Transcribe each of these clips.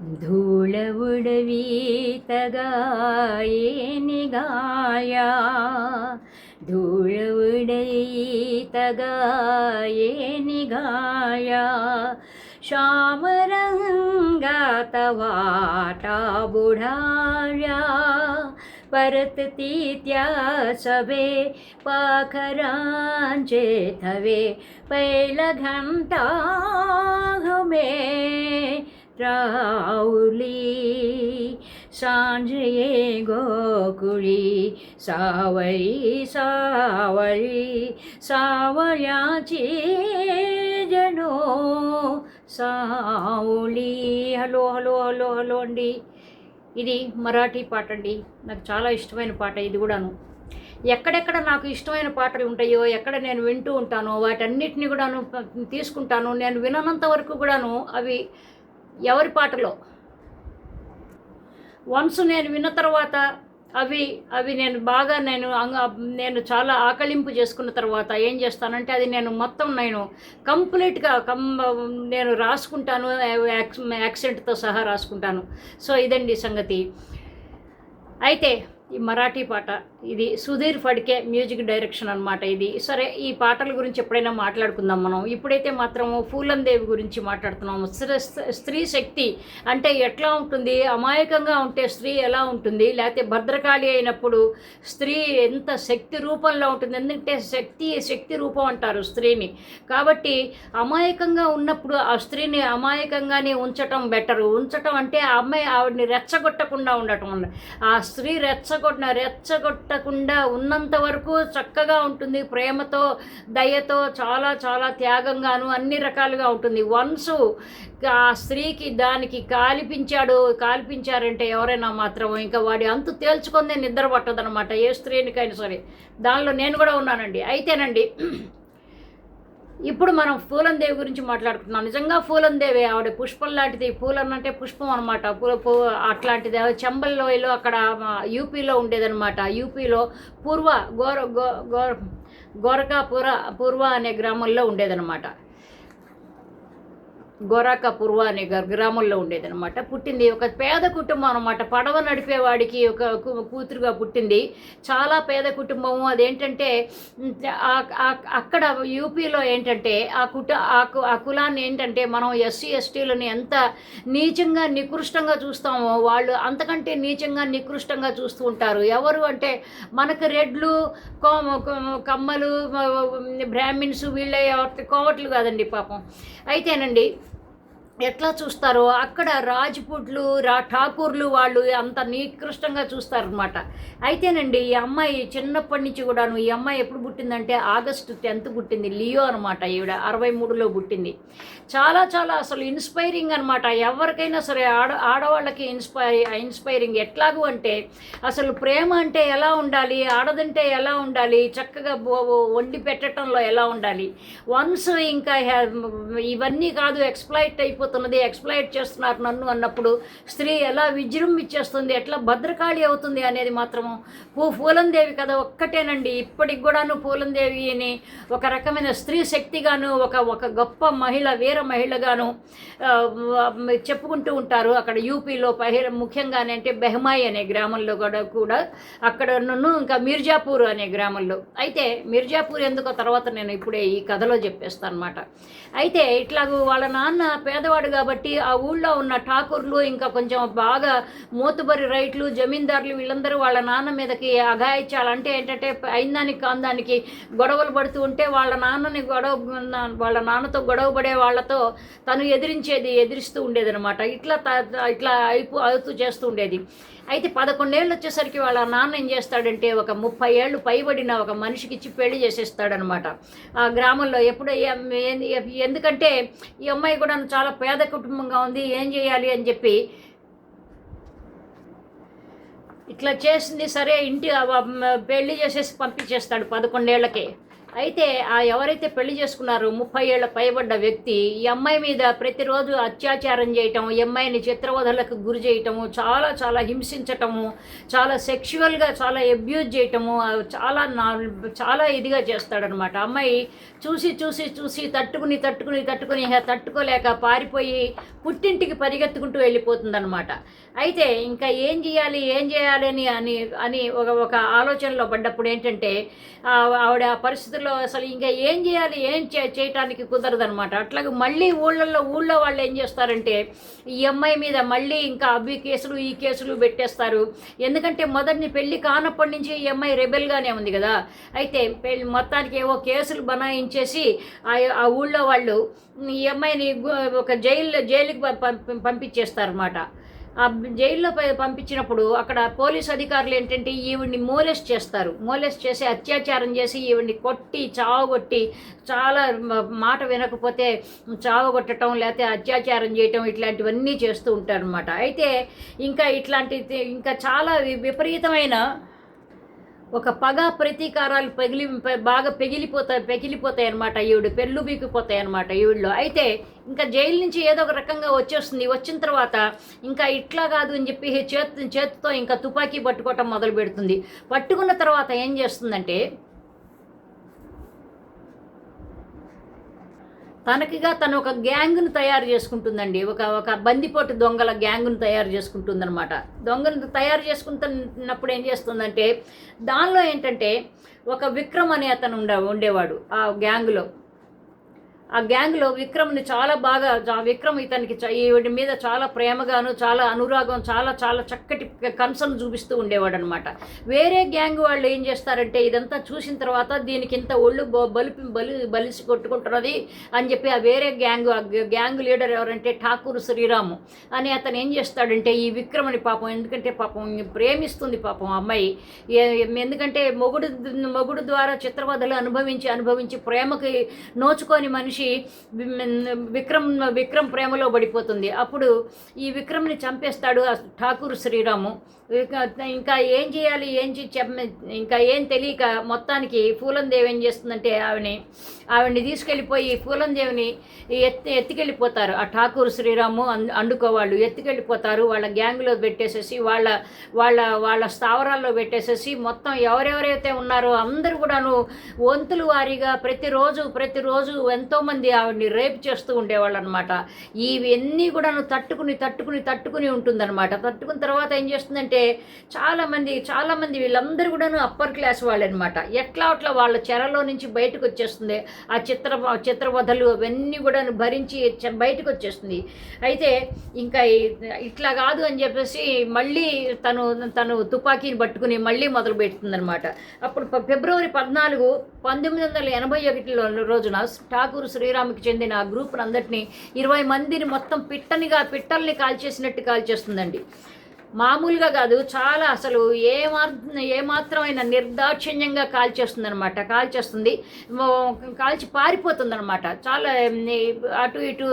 धूल उडवीतगाये निगाया धूल उडी तगाय नि गाया श्याम रङ्गुढाया परततीत्या सभे पखराञ्चे थवे पे घमे राऊली सांजे गोकुळी सावळी सावळी सावळ्याची जणो సావులి హలో హలో హలో హలో అండి ఇది మరాఠీ పాట అండి నాకు చాలా ఇష్టమైన పాట ఇది కూడాను ఎక్కడెక్కడ నాకు ఇష్టమైన పాటలు ఉంటాయో ఎక్కడ నేను వింటూ ఉంటానో వాటన్నిటిని కూడాను తీసుకుంటాను నేను విననంత వరకు కూడాను అవి ఎవరి పాటలో? వన్స్ నేను విన్న తర్వాత అవి అవి నేను బాగా నేను నేను చాలా ఆకలింపు చేసుకున్న తర్వాత ఏం చేస్తానంటే అది నేను మొత్తం నేను కంప్లీట్గా కం నేను రాసుకుంటాను యాక్సెంట్తో సహా రాసుకుంటాను. సో ఇదండి సంగతి. అయితే ఈ మరాఠీ పాట. ఇది సుధీర్ ఫడ్కే మ్యూజిక్ డైరెక్షన్ అనమాట ఇది. సరే ఈ పాటల గురించి ఎప్పుడైనా మాట్లాడుకుందాం మనం. ఇప్పుడైతే మాత్రము పూలందేవి గురించి మాట్లాడుతున్నాము. స్త్రీ శక్తి అంటే ఎట్లా ఉంటుంది? అమాయకంగా ఉంటే స్త్రీ ఎలా ఉంటుంది? లేకపోతే భద్రకాళి అయినప్పుడు స్త్రీ ఎంత శక్తి రూపంలో ఉంటుంది? ఎందుకంటే శక్తి శక్తి రూపం అంటారు స్త్రీని. కాబట్టి అమాయకంగా ఉన్నప్పుడు ఆ స్త్రీని అమాయకంగానే ఉంచటం బెటరు. ఉంచటం అంటే ఆ అమ్మాయి ఆవిడని రెచ్చగొట్టకుండా ఉండటం ఆ స్త్రీ రెచ్చ రెచ్చగొట్టిన రెచ్చగొట్టకుండా ఉన్నంత వరకు చక్కగా ఉంటుంది. ప్రేమతో దయతో చాలా చాలా త్యాగంగాను అన్ని రకాలుగా ఉంటుంది. వన్స్ ఆ స్త్రీకి దానికి కాలిపించాడు కాల్పించారంటే ఎవరైనా మాత్రం ఇంకా వాడి అంతు తేల్చుకుందే నిద్ర పట్టదనమాట ఏ స్త్రీనికైనా సరే. దానిలో నేను కూడా ఉన్నానండి. అయితేనండి ఇప్పుడు మనం పూలం దేవి గురించి మాట్లాడుకుంటున్నాం. నిజంగా పూలందేవి ఆవిడ పుష్పం లాంటిది పూలం అంటే పుష్పం అనమాట పూల పూ అట్లాంటిది చెంబల్లోయలో అక్కడ యూపీలో ఉండేదనమాట యూపీలో పూర్వ గోర గో గో గోరకాపుర పూర్వ అనే గ్రామంలో ఉండేదనమాట గోరాక పూర్వ అనే గ్రామంలో ఉండేదనమాట పుట్టింది ఒక పేద కుటుంబం అనమాట పడవ నడిపేవాడికి ఒక కూతురుగా పుట్టింది. చాలా పేద కుటుంబము అదేంటంటే అక్కడ యూపీలో ఏంటంటే ఆ కుట ఆ కులాన్ని ఏంటంటే మనం ఎస్సీ ఎస్టీలని ఎంత నీచంగా నికృష్టంగా చూస్తామో వాళ్ళు అంతకంటే నీచంగా నికృష్టంగా చూస్తూ ఉంటారు. ఎవరు అంటే మనకు రెడ్లు కమ్మలు బ్రాహ్మిన్స్ వీళ్ళే కోవట్లు కాదండి పాపం. అయితేనండి ఎట్లా చూస్తారో అక్కడ రాజ్పుట్లు రా ఠాకూర్లు వాళ్ళు అంత నికృష్టంగా చూస్తారనమాట అయితేనండి ఈ అమ్మాయి చిన్నప్పటి నుంచి కూడాను ఈ అమ్మాయి ఎప్పుడు పుట్టిందంటే ఆగస్టు టెన్త్ పుట్టింది లియో అనమాట ఈవిడ అరవై మూడులో పుట్టింది. చాలా చాలా అసలు ఇన్స్పైరింగ్ అనమాట ఎవరికైనా సరే ఆడ ఆడవాళ్ళకి ఇన్స్పై ఇన్స్పైరింగ్ ఎట్లాగూ అంటే అసలు ప్రేమ అంటే ఎలా ఉండాలి ఆడదంటే ఎలా ఉండాలి చక్కగా వండి పెట్టడంలో ఎలా ఉండాలి? వన్స్ ఇంకా ఇవన్నీ కాదు ఎక్స్ప్లైట్ అయిపోతుంది అయిపోతున్నది ఎక్స్ప్లైట్ చేస్తున్నారు నన్ను అన్నప్పుడు స్త్రీ ఎలా విజృంభించేస్తుంది ఎట్లా భద్రకాళి అవుతుంది అనేది మాత్రము పూ పూలందేవి కథ ఒక్కటేనండి. ఇప్పటికి కూడాను పూలందేవిని ఒక రకమైన స్త్రీ శక్తిగాను ఒక ఒక గొప్ప మహిళ వీర మహిళగాను చెప్పుకుంటూ ఉంటారు. అక్కడ యూపీలో పహిర ముఖ్యంగానే అంటే బెహమాయి అనే గ్రామంలో కూడా కూడా అక్కడ నన్ను ఇంకా మిర్జాపూర్ అనే గ్రామంలో. అయితే మిర్జాపూర్ ఎందుకో తర్వాత నేను ఇప్పుడే ఈ కథలో చెప్పేస్తాను అనమాట అయితే ఇట్లాగూ వాళ్ళ నాన్న పేదవాళ్ళు ఉన్నవాడు కాబట్టి ఆ ఊళ్ళో ఉన్న ఠాకూర్లు ఇంకా కొంచెం బాగా మూతుబరి రైట్లు జమీందారులు వీళ్ళందరూ వాళ్ళ నాన్న మీదకి అఘాయిచ్చాలంటే ఏంటంటే అయిందానికి కాందానికి గొడవలు పడుతూ ఉంటే వాళ్ళ నాన్నని గొడవ వాళ్ళ నాన్నతో గొడవ పడే వాళ్ళతో తను ఎదిరించేది ఎదిరిస్తూ ఉండేదనమాట ఇట్లా ఇట్లా అయిపో అవుతూ చేస్తూ ఉండేది. అయితే పదకొండేళ్ళు వచ్చేసరికి వాళ్ళ నాన్న ఏం చేస్తాడంటే ఒక ముప్పై ఏళ్ళు పైబడిన ఒక మనిషికి ఇచ్చి పెళ్ళి చేసేస్తాడనమాట ఆ గ్రామంలో ఎప్పుడు ఎందుకంటే ఈ అమ్మాయి కూడా చాలా పేద కుటుంబంగా ఉంది ఏం చేయాలి అని చెప్పి ఇట్లా చేసింది సరే ఇంటి పెళ్ళి చేసేసి పంపించేస్తాడు పదకొండేళ్ళకి అయితే ఆ ఎవరైతే పెళ్ళి చేసుకున్నారో ముప్పై ఏళ్ళ పైబడ్డ వ్యక్తి ఈ అమ్మాయి మీద ప్రతిరోజు అత్యాచారం చేయటం ఈ అమ్మాయిని చిత్రవధలకు గురి చేయటము చాలా చాలా హింసించటము చాలా సెక్షువల్గా చాలా అబ్యూజ్ చేయటము చాలా నా చాలా ఇదిగా చేస్తాడనమాట. అమ్మాయి చూసి చూసి చూసి తట్టుకుని తట్టుకుని తట్టుకుని తట్టుకోలేక పారిపోయి పుట్టింటికి పరిగెత్తుకుంటూ వెళ్ళిపోతుందనమాట. అయితే ఇంకా ఏం చేయాలి ఏం చేయాలి అని అని అని ఒక ఒక ఆలోచనలో పడ్డప్పుడు ఏంటంటే ఆవిడ ఆ పరిస్థితి పరిస్థితుల్లో అసలు ఇంకా ఏం చేయాలి ఏం చే చేయటానికి కుదరదనమాట అట్లాగే మళ్ళీ ఊళ్ళల్లో ఊళ్ళో వాళ్ళు ఏం చేస్తారంటే ఈ అమ్మాయి మీద మళ్ళీ ఇంకా అవి కేసులు ఈ కేసులు పెట్టేస్తారు. ఎందుకంటే మొదటిని పెళ్ళి కానప్పటి నుంచి ఈ అమ్మాయి రెబెల్గానే ఉంది కదా. అయితే పెళ్ళి మొత్తానికి ఏవో కేసులు బనాయించేసి ఆ ఆ ఊళ్ళో వాళ్ళు ఈ అమ్మాయిని ఒక జైలు జైలుకి పంపించేస్తారన్నమాట. ఆ జైల్లో పంపించినప్పుడు అక్కడ పోలీస్ అధికారులు ఏంటంటే ఈవిడ్ని మోలెస్ చేస్తారు. మోలెస్ చేసి అత్యాచారం చేసి ఈవిడ్ని కొట్టి చావగొట్టి చాలా మాట వినకపోతే చావగొట్టడం లేకపోతే అత్యాచారం చేయటం ఇట్లాంటివన్నీ చేస్తూ ఉంటారనమాట అయితే ఇంకా ఇట్లాంటి ఇంకా చాలా విపరీతమైన ఒక పగ ప్రతీకారాలు పగిలి బాగా పెగిలిపోతాయి పెగిలిపోతాయి అనమాట ఈవిడ పెళ్ళు బీకిపోతాయి అనమాట ఈవిడలో. అయితే ఇంకా జైలు నుంచి ఏదో ఒక రకంగా వచ్చేస్తుంది. వచ్చిన తర్వాత ఇంకా ఇట్లా కాదు అని చెప్పి చేతు చేతితో ఇంకా తుపాకీ పట్టుకోవటం మొదలు పెడుతుంది పట్టుకున్న తర్వాత ఏం చేస్తుందంటే తనకిగా తను ఒక గ్యాంగ్ను తయారు చేసుకుంటుందండి. ఒక ఒక బందిపోటు దొంగల గ్యాంగ్ను తయారు చేసుకుంటుందన్నమాట. దొంగను తయారు చేసుకుంటున్నప్పుడు ఏం చేస్తుందంటే దానిలో ఏంటంటే ఒక విక్రమ్ అనే అతను ఉండ ఉండేవాడు ఆ గ్యాంగ్లో. ఆ గ్యాంగ్లో విక్రమ్ని చాలా బాగా విక్రమ్ ఇతనికి ఈవిడి మీద చాలా ప్రేమగాను చాలా అనురాగం చాలా చాలా చక్కటి కన్సర్న్ చూపిస్తూ ఉండేవాడు అనమాట వేరే గ్యాంగ్ వాళ్ళు ఏం చేస్తారంటే ఇదంతా చూసిన తర్వాత దీనికి ఇంత ఒళ్ళు బ- బలిపి బలి బలిసి కొట్టుకుంటున్నది అని చెప్పి ఆ వేరే గ్యాంగ్ ఆ గ్యాంగ్ లీడర్ ఎవరంటే ఠాకూర్ శ్రీరాము. అని అతను ఏం చేస్తాడంటే ఈ విక్రమని పాపం ఎందుకంటే పాపం ప్రేమిస్తుంది పాపం అమ్మాయి. ఎందుకంటే మొగుడు మొగుడు ద్వారా చిత్రవదలు అనుభవించి అనుభవించి ప్రేమకి నోచుకొని మనిషి వి- విక్రమ్ విక్రమ్ ప్రేమలో పడిపోతుంది. అప్పుడు ఈ విక్రమ్ని చంపేస్తాడు ఠాకూర్ శ్రీరాము. ఇంకా ఏం చేయాలి ఏం చెప్ప ఇంకా ఏం తెలియక మొత్తానికి పూలందేవి ఏం చేస్తుందంటే ఆవిని ఆవిడని తీసుకెళ్ళిపోయి పూలందేవిని ఎత్తి ఎత్తుకెళ్ళిపోతారు. ఆ ఠాకూర్ శ్రీరాము అం- అండుకోవాళ్ళు. ఎత్తుకెళ్ళిపోతారు. వాళ్ళ గ్యాంగ్లో పెట్టేసేసి వాళ్ళ వాళ్ళ వాళ్ళ స్థావరాల్లో పెట్టేసేసి మొత్తం ఎవరెవరైతే ఉన్నారో అందరూ కూడాను వంతులు వారీగా ప్రతిరోజు ప్రతిరోజు ఎంతో ఎంతోమంది ఆవిడని రేప్ చేస్తూ ఉండేవాళ్ళు అనమాట ఇవన్నీ కూడాను తట్టుకుని తట్టుకుని తట్టుకుని ఉంటుందన్నమాట. తట్టుకున్న తర్వాత ఏం చేస్తుందంటే చాలామంది చాలామంది వీళ్ళందరూ కూడాను అప్పర్ క్లాస్ వాళ్ళు అనమాట ఎట్లా అట్లా వాళ్ళ చెరలో నుంచి బయటకు వచ్చేస్తుంది. ఆ చిత్ర చిత్రవధలు అవన్నీ కూడా భరించి బయటకు వచ్చేస్తుంది. అయితే ఇంకా ఇట్లా కాదు అని చెప్పేసి మళ్ళీ తను తను తుపాకీని పట్టుకుని మళ్ళీ మొదలు పెడుతుందనమాట అప్పుడు ఫిబ్రవరి పద్నాలుగు పంతొమ్మిది వందల ఎనభై ఒకటిలో రోజున ఠాకూర్ శ్రీరామ్కి చెందిన ఆ అందరినీ ఇరవై మందిని మొత్తం పిట్టనిగా పిట్టల్ని కాల్చేసినట్టు కాల్చేస్తుందండి. మామూలుగా కాదు చాలా అసలు ఏ ఏమాత్రమైన నిర్దాక్షిణ్యంగా కాల్చేస్తుంది అనమాట కాల్చేస్తుంది కాల్చి పారిపోతుంది అనమాట చాలా అటు ఇటు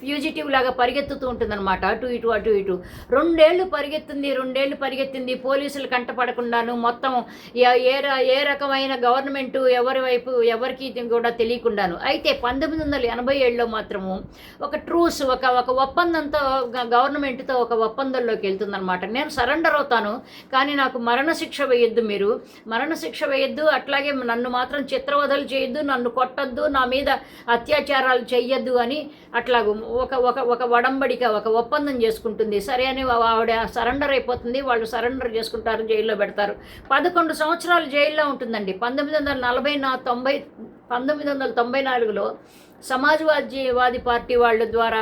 ఫ్యూజిటివ్ లాగా పరిగెత్తుతూ ఉంటుంది అనమాట అటు ఇటు అటు ఇటు. రెండేళ్ళు పరిగెత్తింది రెండేళ్ళు పరిగెత్తింది పోలీసులు కంటపడకుండాను మొత్తం ఏ- ఏ రకమైన గవర్నమెంట్ ఎవరి వైపు ఎవరికి కూడా తెలియకుండాను. అయితే పంతొమ్మిది వందల ఎనభై ఏడులో మాత్రము ఒక ట్రూస్ ఒక ఒక ఒప్పందంతో గ- గవర్నమెంట్తో ఒక ఒప్పందం ఒప్పందంలోకి వెళ్తుందనమాట నేను సరెండర్ అవుతాను కానీ నాకు మరణశిక్ష వేయొద్దు మీరు. మరణశిక్ష వేయొద్దు అట్లాగే నన్ను మాత్రం చిత్రవధలు చేయొద్దు నన్ను కొట్టద్దు నా మీద అత్యాచారాలు చేయొద్దు అని అట్లా ఒక ఒక ఒక వడంబడిక ఒక ఒప్పందం చేసుకుంటుంది. సరే అని ఆవిడ సరెండర్ అయిపోతుంది వాళ్ళు సరెండర్ చేసుకుంటారు జైల్లో పెడతారు. పదకొండు సంవత్సరాలు జైల్లో ఉంటుందండి. పంతొమ్మిది వందల నలభై నా తొంభై పంతొమ్మిది వందల తొంభై నాలుగులో సమాజ్వాదీ వాది పార్టీ వాళ్ళ ద్వారా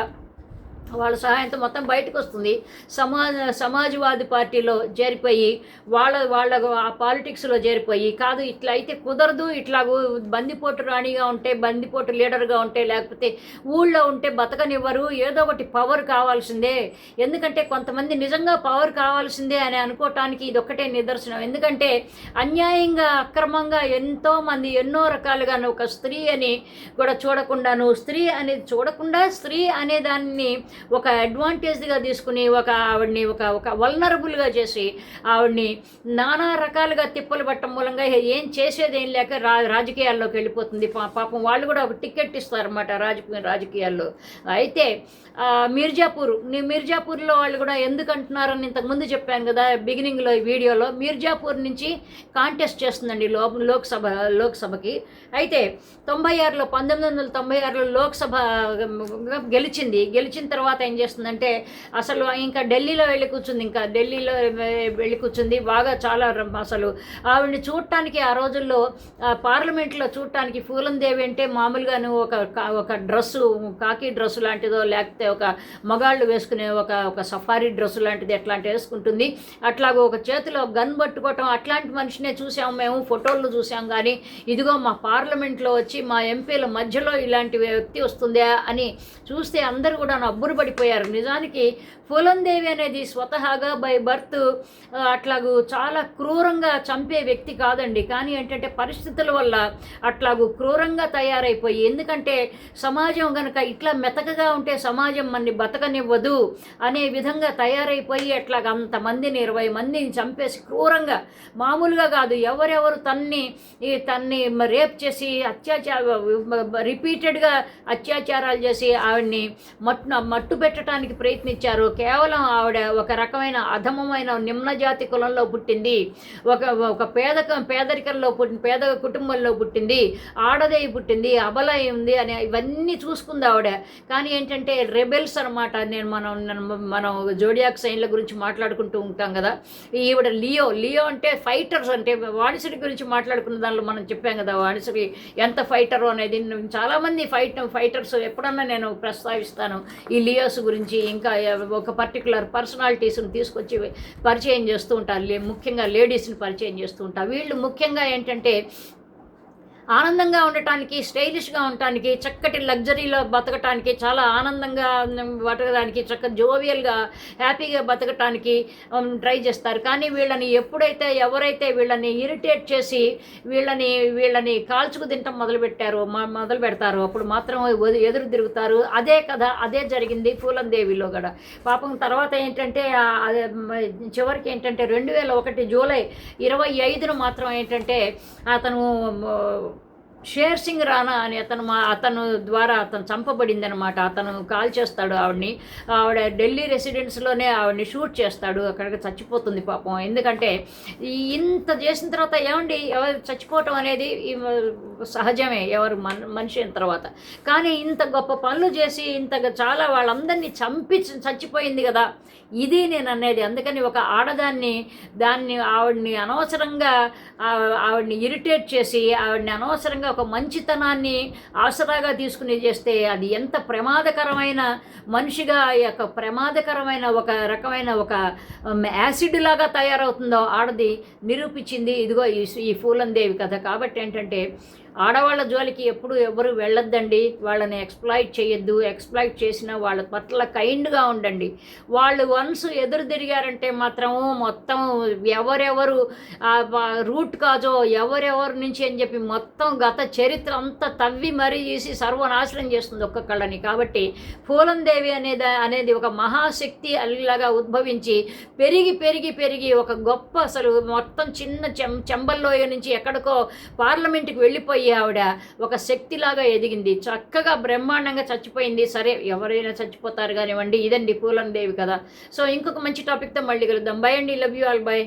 వాళ్ళ సహాయంతో మొత్తం బయటకు వస్తుంది సమాజ సమాజవాది పార్టీలో చేరిపోయి వాళ్ళ వాళ్ళ ఆ పాలిటిక్స్లో చేరిపోయి కాదు ఇట్లా అయితే కుదరదు ఇట్లాగూ బందిపోటు రాణిగా ఉంటే బందిపోటు లీడర్గా ఉంటే లేకపోతే ఊళ్ళో ఉంటే బతకనివ్వరు ఏదో ఒకటి పవర్ కావాల్సిందే. ఎందుకంటే కొంతమంది నిజంగా పవర్ కావాల్సిందే అని అనుకోవటానికి ఇది ఒక్కటే నిదర్శనం. ఎందుకంటే అన్యాయంగా అక్రమంగా ఎంతోమంది ఎన్నో రకాలుగా ఒక స్త్రీ అని కూడా చూడకుండా నువ్వు స్త్రీ అనేది చూడకుండా స్త్రీ అనే దాన్ని ఒక అడ్వాంటేజ్గా తీసుకుని ఒక ఆవిడ్ని ఒక ఒక వల్నరబుల్గా చేసి ఆవిడ్ని నానా రకాలుగా తిప్పలు పట్టడం మూలంగా ఏం చేసేది ఏం లేక రా రాజకీయాల్లోకి వెళ్ళిపోతుంది. పా- పాపం వాళ్ళు కూడా ఒక టికెట్ ఇస్తారన్నమాట రాజకీయ రాజకీయాల్లో. అయితే మీర్జాపూర్ నీ మీర్జాపూర్లో వాళ్ళు కూడా ఎందుకు అంటున్నారని ఇంతకుముందు చెప్పాను కదా బిగినింగ్లో ఈ వీడియోలో. మీర్జాపూర్ నుంచి కాంటెస్ట్ చేస్తుందండి లో లోక్సభ లోక్సభకి. అయితే తొంభై ఆరులో పంతొమ్మిది వందల తొంభై ఆరులో లోక్సభ గెలిచింది. గెలిచిన తర్వాత ఏం చేస్తుందంటే అసలు ఇంకా ఢిల్లీలో వెళ్ళి కూర్చుంది ఇంకా ఢిల్లీలో వెళ్ళి కూర్చుంది. బాగా చాలా అసలు ఆవిడని చూడటానికి ఆ రోజుల్లో ఆ, పార్లమెంట్లో చూడటానికి పూలందేవి అంటే మామూలుగాను ఒక ఒక డ్రెస్సు కాకి డ్రెస్సు లాంటిదో లేకపోతే ఒక మగాళ్ళు వేసుకునే ఒక ఒక సఫారీ డ్రెస్సు లాంటిది అట్లాంటి వేసుకుంటుంది. అట్లాగో ఒక చేతిలో గన్ పట్టుకోవటం అట్లాంటి మనిషినే చూసాము మేము ఫోటోలు చూసాం. కానీ ఇదిగో మా పార్లమెంట్లో వచ్చి మా ఎంపీల మధ్యలో ఇలాంటి వ్యక్తి వస్తుందా అని చూస్తే అందరూ కూడా అబ్బురు పడిపోయారు. నిజానికి పూలందేవి అనేది స్వతహాగా బై బర్త్ అట్లాగూ చాలా క్రూరంగా చంపే వ్యక్తి కాదండి. కానీ ఏంటంటే పరిస్థితుల వల్ల అట్లాగూ క్రూరంగా తయారైపోయి ఎందుకంటే సమాజం కనుక ఇట్లా మెతకగా ఉంటే సమాజం మన్ని బతకనివ్వదు అనే విధంగా తయారైపోయి అట్లాగ అంతమందిని ఇరవై మందిని చంపేసి క్రూరంగా మామూలుగా కాదు ఎవరెవరు తన్ని ఈ తన్ని రేప్ చేసి అత్యాచార రిపీటెడ్గా అత్యాచారాలు చేసి ఆవిడ్ని మట్టు మట్టు పెట్టడానికి ప్రయత్నించారు. కేవలం ఆవిడ ఒక రకమైన అధమమైన నిమ్నజాతి కులంలో పుట్టింది. ఒక ఒక పేద పేదరికంలో పుట్టిన పేద కుటుంబంలో పుట్టింది. ఆడదై పుట్టింది. అబలై ఉంది అని ఇవన్నీ చూసుకుంది ఆవిడ. కానీ ఏంటంటే రెబెల్స్ అనమాట నేను మనం మనం జోడియాక్ సైన్ల గురించి మాట్లాడుకుంటూ ఉంటాం కదా. ఈవిడ లియో లియో అంటే ఫైటర్స్ అంటే వాణిసుడి గురించి మాట్లాడుకున్న దానిలో మనం చెప్పాం కదా వాణిసుడి ఎంత ఫైటర్ అనేది. చాలామంది ఫైట్ ఫైటర్స్ ఎప్పుడన్నా నేను ప్రస్తావిస్తాను. ఈ వీడియోస్ గురించి ఇంకా ఒక పర్టికులర్ పర్సనాలిటీస్ని తీసుకొచ్చి పరిచయం చేస్తూ ఉంటారు. లే- ముఖ్యంగా లేడీస్ని పరిచయం చేస్తూ ఉంటారు. వీళ్ళు ముఖ్యంగా ఏంటంటే ఆనందంగా ఉండటానికి స్టైలిష్గా ఉండటానికి చక్కటి లగ్జరీలో బతకటానికి చాలా ఆనందంగా బతకడానికి చక్క జోవియల్గా హ్యాపీగా బతకటానికి ట్రై చేస్తారు. కానీ వీళ్ళని ఎప్పుడైతే ఎవరైతే వీళ్ళని ఇరిటేట్ చేసి వీళ్ళని వీళ్ళని కాల్చుకు తింటాం మొదలుపెట్టారో మ- మొదలు పెడతారో అప్పుడు మాత్రం ఎదురు తిరుగుతారు. అదే కథ అదే జరిగింది పూలందేవిలో కూడా పాపం తర్వాత ఏంటంటే చివరికి ఏంటంటే రెండు వేల ఒకటి జూలై ఇరవై ఐదును మాత్రం ఏంటంటే అతను షేర్ సింగ్ రానా అని అతను మా అతను ద్వారా అతను చంపబడింది అనమాట అతను కాల్ చేస్తాడు ఆవిడని. ఆవిడ ఢిల్లీ రెసిడెన్స్లోనే ఆవిడని షూట్ చేస్తాడు. అక్కడికి చచ్చిపోతుంది పాపం. ఎందుకంటే ఇంత చేసిన తర్వాత ఏమండి? ఎవరు చచ్చిపోవటం అనేది సహజమే. ఎవరు మన మనిషి అయిన తర్వాత. కానీ ఇంత గొప్ప పనులు చేసి ఇంత చాలా వాళ్ళందరినీ చంపి చచ్చిపోయింది కదా. ఇది నేను అనేది. అందుకని ఒక ఆడదాన్ని దాన్ని ఆవిడ్ని అనవసరంగా ఆవిడ్ని ఇరిటేట్ చేసి ఆవిడ్ని అనవసరంగా ఒక మంచితనాన్ని ఆసరాగా తీసుకుని చేస్తే అది ఎంత ప్రమాదకరమైన మనిషిగా యొక్క ప్రమాదకరమైన ఒక రకమైన ఒక యాసిడ్ లాగా తయారవుతుందో ఆడది నిరూపించింది. ఇదిగో ఈ ఈ పూలందేవి కథ. కాబట్టి ఏంటంటే ఆడవాళ్ళ జోలికి ఎప్పుడు ఎవరు వెళ్ళొద్దండి. వాళ్ళని ఎక్స్ప్లాయిట్ చేయొద్దు. ఎక్స్ప్లాయిట్ చేసిన వాళ్ళ పట్ల కైండ్గా ఉండండి. వాళ్ళు వన్స్ ఎదురు తిరిగారంటే మాత్రం మొత్తం ఎవరెవరు రూట్ కాజో ఎవరెవరి నుంచి అని చెప్పి మొత్తం గత చరిత్ర అంతా తవ్వి మరీ చేసి సర్వనాశనం చేస్తుంది ఒక్కొక్కళ్ళని కాబట్టి పూలందేవి అనేది అనేది ఒక మహాశక్తి అల్లిలాగా ఉద్భవించి పెరిగి పెరిగి పెరిగి ఒక గొప్ప అసలు మొత్తం చిన్న చెం చెంబల్లోయ నుంచి ఎక్కడికో పార్లమెంట్కి వెళ్ళిపోయి ఆవిడ ఒక శక్తిలాగా ఎదిగింది. చక్కగా బ్రహ్మాండంగా చచ్చిపోయింది. సరే ఎవరైనా చచ్చిపోతారు కానివ్వండి ఇదండి పూలందేవి కదా సో ఇంకొక మంచి టాపిక్తో మళ్ళీ కలుద్దాం. బై అండి. Love you all by